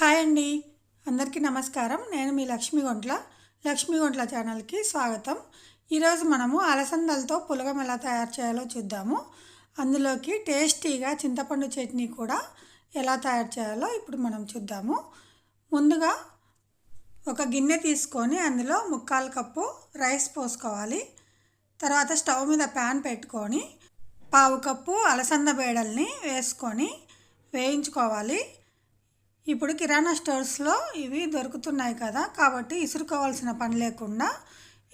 Hi అండి. అందరికీ నమస్కారం. నేను మీ లక్ష్మీ గుంట్ల. లక్ష్మీ గుంట్ల ఛానల్కి స్వాగతం. ఈరోజు మనము అలసందలతో పులగం ఎలా తయారు చేయాలో చూద్దాము. అందులోకి టేస్టీగా చింతపండు చట్నీ కూడా ఎలా తయారు చేయాలో ఇప్పుడు మనం చూద్దాము. ముందుగా ఒక గిన్నె తీసుకొని అందులో ముక్కాలు కప్పు రైస్ పోసుకోవాలి. తర్వాత స్టవ్ మీద ప్యాన్ పెట్టుకొని పావు కప్పు అలసంద బేడల్ని వేసుకొని వేయించుకోవాలి. ఇప్పుడు కిరాణా స్టోర్స్లో ఇవి దొరుకుతున్నాయి కదా కాబట్టి ఇసురుకోవాల్సిన పని లేకుండా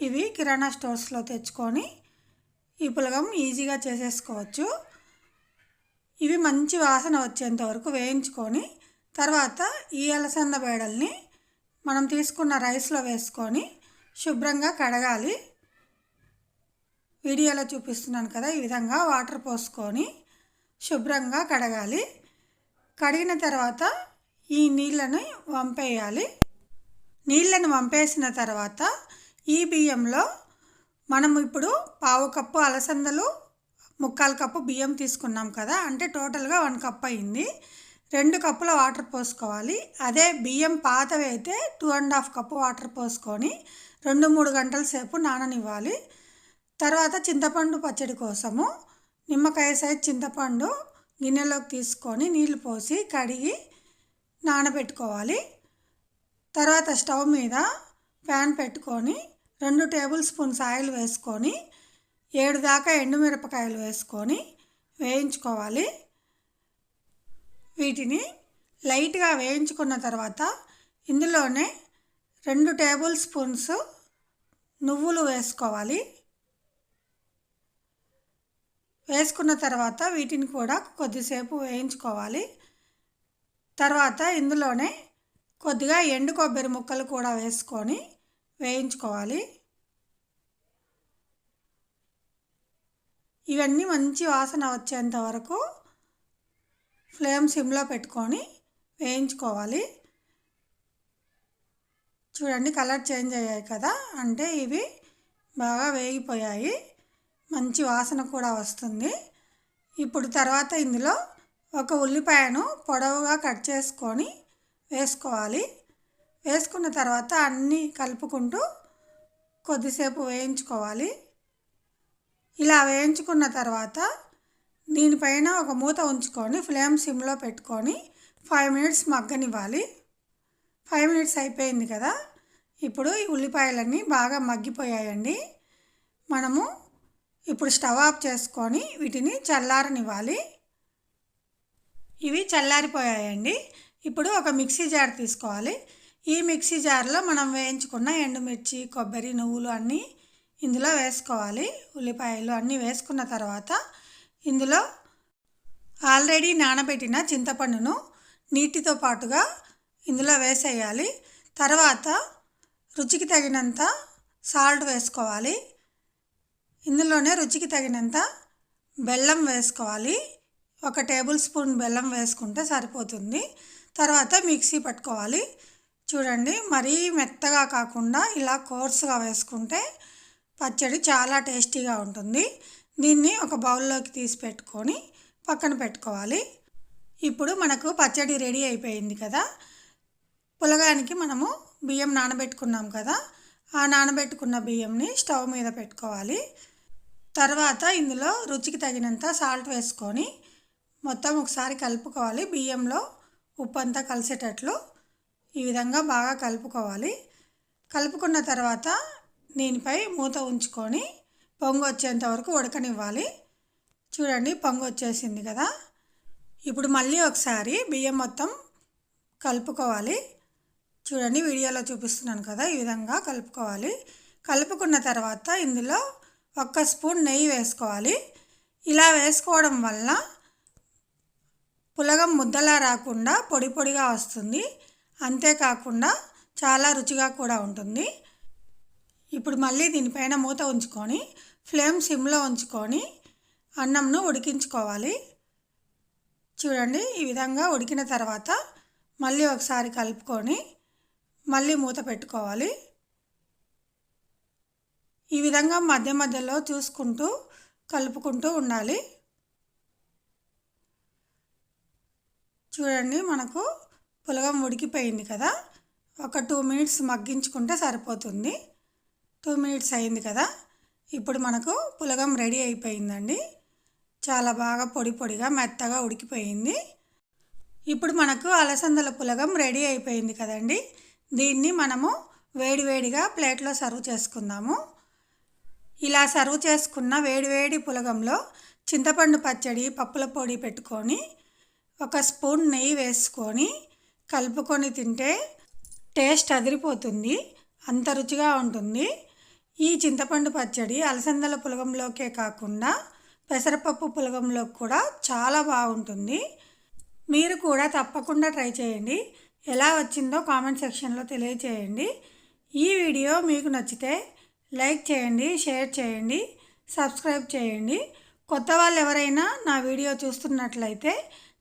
ఇవి కిరాణా స్టోర్స్లో తెచ్చుకొని ఈ పులగం ఈజీగా చేసేసుకోవచ్చు. ఇవి మంచి వాసన వచ్చేంత వరకు వేయించుకొని తర్వాత ఈ అలసంద బేడల్ని మనం తీసుకున్న రైస్లో వేసుకొని శుభ్రంగా కడగాలి. వీడియోలో చూపిస్తున్నాను కదా ఈ విధంగా వాటర్ పోసుకొని శుభ్రంగా కడగాలి. కడిగిన తర్వాత ఈ నీళ్ళని వంపేయాలి. నీళ్ళని వంపేసిన తర్వాత ఈ బియ్యంలో మనం ఇప్పుడు పావు కప్పు అలసందలు ముక్కాలు కప్పు బియ్యం తీసుకున్నాం కదా అంటే టోటల్గా వన్ కప్ అయింది. రెండు కప్పుల వాటర్ పోసుకోవాలి. అదే బియ్యం పాతవి అయితే two and half cup water పోసుకొని రెండు మూడు గంటల సేపు నాననివ్వాలి. తర్వాత చింతపండు పచ్చడి కోసము నిమ్మకాయ సైజ్ చింతపండు గిన్నెలోకి తీసుకొని నీళ్ళు పోసి కడిగి నానబెట్టుకోవాలి. తర్వాత స్టవ్ మీద ప్యాన్ పెట్టుకొని రెండు టేబుల్ స్పూన్స్ ఆయిల్ వేసుకొని ఏడు దాకా ఎండుమిరపకాయలు వేసుకొని వేయించుకోవాలి. వీటిని లైట్గా వేయించుకున్న తర్వాత ఇందులోనే రెండు టేబుల్ స్పూన్స్ నువ్వులు వేసుకోవాలి. వేసుకున్న తర్వాత వీటిని కూడా కొద్దిసేపు వేయించుకోవాలి. తర్వాత ఇందులోనే కొద్దిగా ఎండు కొబ్బరి ముక్కలు కూడా వేసుకొని వేయించుకోవాలి. ఇవన్నీ మంచి వాసన వచ్చేంత వరకు ఫ్లేమ్ సిమ్లో పెట్టుకొని వేయించుకోవాలి. చూడండి కలర్ చేంజ్ అయ్యాయి కదా అంటే ఇవి బాగా వేగిపోయాయి. మంచి వాసన కూడా వస్తుంది. ఇప్పుడు తర్వాత ఇందులో ఒక ఉల్లిపాయను పొడవుగా కట్ చేసుకొని వేసుకోవాలి. వేసుకున్న తర్వాత అన్నీ కలుపుకుంటూ కొద్దిసేపు వేయించుకోవాలి. ఇలా వేయించుకున్న తర్వాత దీనిపైన ఒక మూత ఉంచుకొని ఫ్లేమ్ సిమ్లో పెట్టుకొని ఫైవ్ మినిట్స్ మగ్గనివ్వాలి. ఫైవ్ మినిట్స్ అయిపోయింది కదా? ఇప్పుడు ఈ ఉల్లిపాయలన్నీ బాగా మగ్గిపోయాయండి. మనము ఇప్పుడు స్టవ్ ఆఫ్ చేసుకొని వీటిని చల్లారనివ్వాలి. ఇవి చల్లారిపోయాయండి. ఇప్పుడు ఒక మిక్సీ జార్ తీసుకోవాలి. ఈ మిక్సీ జార్లో మనం వేయించుకున్న ఎండుమిర్చి కొబ్బరి నువ్వులు అన్నీ ఇందులో వేసుకోవాలి. ఉల్లిపాయలు అన్నీ వేసుకున్న తర్వాత ఇందులో ఆల్రెడీ నానబెట్టిన చింతపండును నీటితో పాటుగా ఇందులో వేసేయాలి. తర్వాత రుచికి తగినంత సాల్ట్ వేసుకోవాలి. ఇందులోనే రుచికి తగినంత బెల్లం వేసుకోవాలి. ఒక టేబుల్ స్పూన్ బెల్లం వేసుకుంటే సరిపోతుంది. తర్వాత మిక్సీ పట్టుకోవాలి. చూడండి మరీ మెత్తగా కాకుండా ఇలా కోర్సుగా వేసుకుంటే పచ్చడి చాలా టేస్టీగా ఉంటుంది. దీన్ని ఒక బౌల్లోకి తీసి పెట్టుకొని పక్కన పెట్టుకోవాలి. ఇప్పుడు మనకు పచ్చడి రెడీ అయిపోయింది కదా. పులగానికి మనము బియ్యం నానబెట్టుకున్నాం కదా. ఆ నానబెట్టుకున్న బియ్యంని స్టవ్ మీద పెట్టుకోవాలి. తర్వాత ఇందులో రుచికి తగినంత సాల్ట్ వేసుకొని మొత్తం ఒకసారి కలుపుకోవాలి. బియ్యంలో ఉప్పు అంతా కలిసేటట్లు ఈ విధంగా బాగా కలుపుకోవాలి. కలుపుకున్న తర్వాత దీనిపై మూత ఉంచుకొని పొంగు వచ్చేంత వరకు ఉడకనివ్వాలి. చూడండి పొంగు వచ్చేసింది కదా. ఇప్పుడు మళ్ళీ ఒకసారి బియ్యం మొత్తం కలుపుకోవాలి. చూడండి వీడియోలో చూపిస్తున్నాను కదా ఈ విధంగా కలుపుకోవాలి. కలుపుకున్న తర్వాత ఇందులో ఒక్క స్పూన్ నెయ్యి వేసుకోవాలి. ఇలా వేసుకోవడం వల్ల పులగం ముద్దలా రాకుండా పొడి పొడిగా వస్తుంది. అంతేకాకుండా చాలా రుచిగా కూడా ఉంటుంది. ఇప్పుడు మళ్ళీ దీనిపైన మూత ఉంచుకొని ఫ్లేమ్ సిమ్లో ఉంచుకొని అన్నంను ఉడికించుకోవాలి. చూడండి ఈ విధంగా ఉడికిన తర్వాత మళ్ళీ ఒకసారి కలుపుకొని మళ్ళీ మూత పెట్టుకోవాలి. ఈ విధంగా మధ్య మధ్యలో చూసుకుంటూ కలుపుకుంటూ ఉండాలి. చూడండి మనకు పులగం ఉడికిపోయింది కదా. ఒక టూ మినిట్స్ మగ్గించుకుంటే సరిపోతుంది. టూ మినిట్స్ అయింది కదా. ఇప్పుడు మనకు పులగం రెడీ అయిపోయిందండి. చాలా బాగా పొడి పొడిగా మెత్తగా ఉడికిపోయింది. ఇప్పుడు మనకు అలసందల పులగం రెడీ అయిపోయింది కదండి. దీన్ని మనము వేడివేడిగా ప్లేట్లో సర్వ్ చేసుకుందాము. ఇలా సర్వ్ చేసుకున్న వేడివేడి పులగంలో చింతపండు పచ్చడి పప్పుల పొడి పెట్టుకొని ఒక స్పూన్ నెయ్యి వేసుకొని కలుపుకొని తింటే టేస్ట్ అదిరిపోతుంది అంత రుచిగా ఉంటుంది. ఈ చింతపండు పచ్చడి అలసందల పులగంలోకే కాకుండా పెసరపప్పు పులగంలో కూడా చాలా బాగుంటుంది. మీరు కూడా తప్పకుండా ట్రై చేయండి. ఎలా వచ్చిందో కామెంట్ సెక్షన్లో తెలియచేయండి. ఈ వీడియో మీకు నచ్చితే లైక్ చేయండి షేర్ చేయండి సబ్స్క్రైబ్ చేయండి. కొత్త వాళ్ళు ఎవరైనా నా వీడియో చూస్తున్నట్లయితే